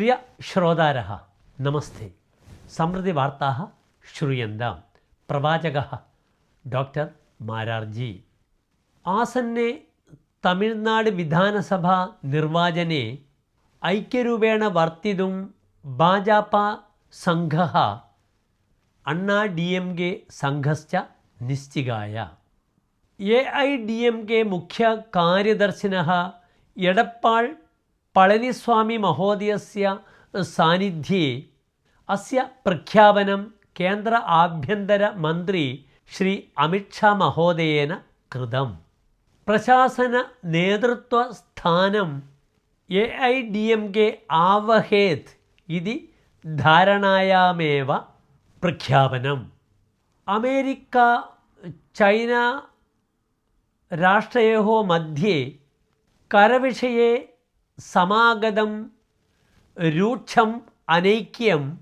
പ്രിയ ശ്രോതാര നമസ്തേ. സമൃദ്ധി വാർത്താ ശ്രൂയന്താം. പ്രവാചക ഡോക്ടർ മാരാർജി. ആസന്നെ തമിഴ്നാട് വിധാനസഭ നിർവാചനെ ഐക്യരൂപേണ വർത്തിതും ഭാജപ സംഘ അണ്ണാ ഡി എം കെ സംഘശ്ച നിശ്ചികായ. A I D M K മുഖ്യ കാര്യദർശിന എടപ്പാൾ के मुख्यकार्यदर्शिनः एडप्पाळ् पळनिस्वामी महोदयस्य सान्निध्ये अस्य प्रख्यापनं केन्द्र आभ्यन्तरमन्त्री श्री अमित्षा महोदयेन कृतं प्रशासननेतृत्वस्थानम् ए ऐ डि एम् के आवहेत् इति धारणायामेव प्रख्यापनम् अमेरिका चैना राष्ट्रयोः मध्ये करविषये സമാഗതം രൂക്ഷം അനൈക്യം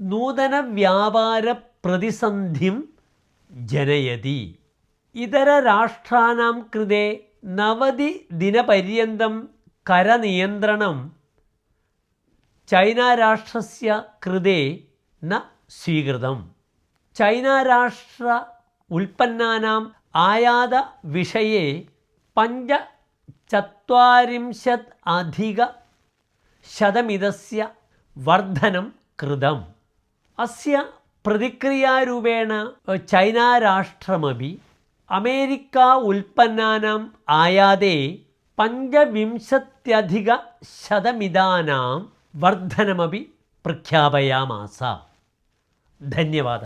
നൂതന വ്യാപാര പ്രതിസന്ധിം ജനയതി. ഇതര രാഷ്ട്രാണാം കൃതെ നവതി ദിനപര്യന്തം കരനിയന്ത്രണം. ചൈനാരാഷ്ട്രസ്യ കൃതെ ന സ്വീകൃതം. ചൈനാരാഷ്ട്ര ഉൽപ്പന്നാനാം ആയാത വിഷയെ പഞ്ച ചത്വരിംശത് അധിക ശതമിതസ്യ വർധനം കൃതം അസ്യ പ്രതിക്രിയാരൂപേണ ചൈനാരാഷ്ട്രമപി അമേരിക്ക ഉൽപ്പന്നാനാം ആയാതെ പഞ്ചവിംശത്യധിക ശതമിതാനാം വർധനമപി പ്രഖ്യാപയാമാസ ധന്യവാദ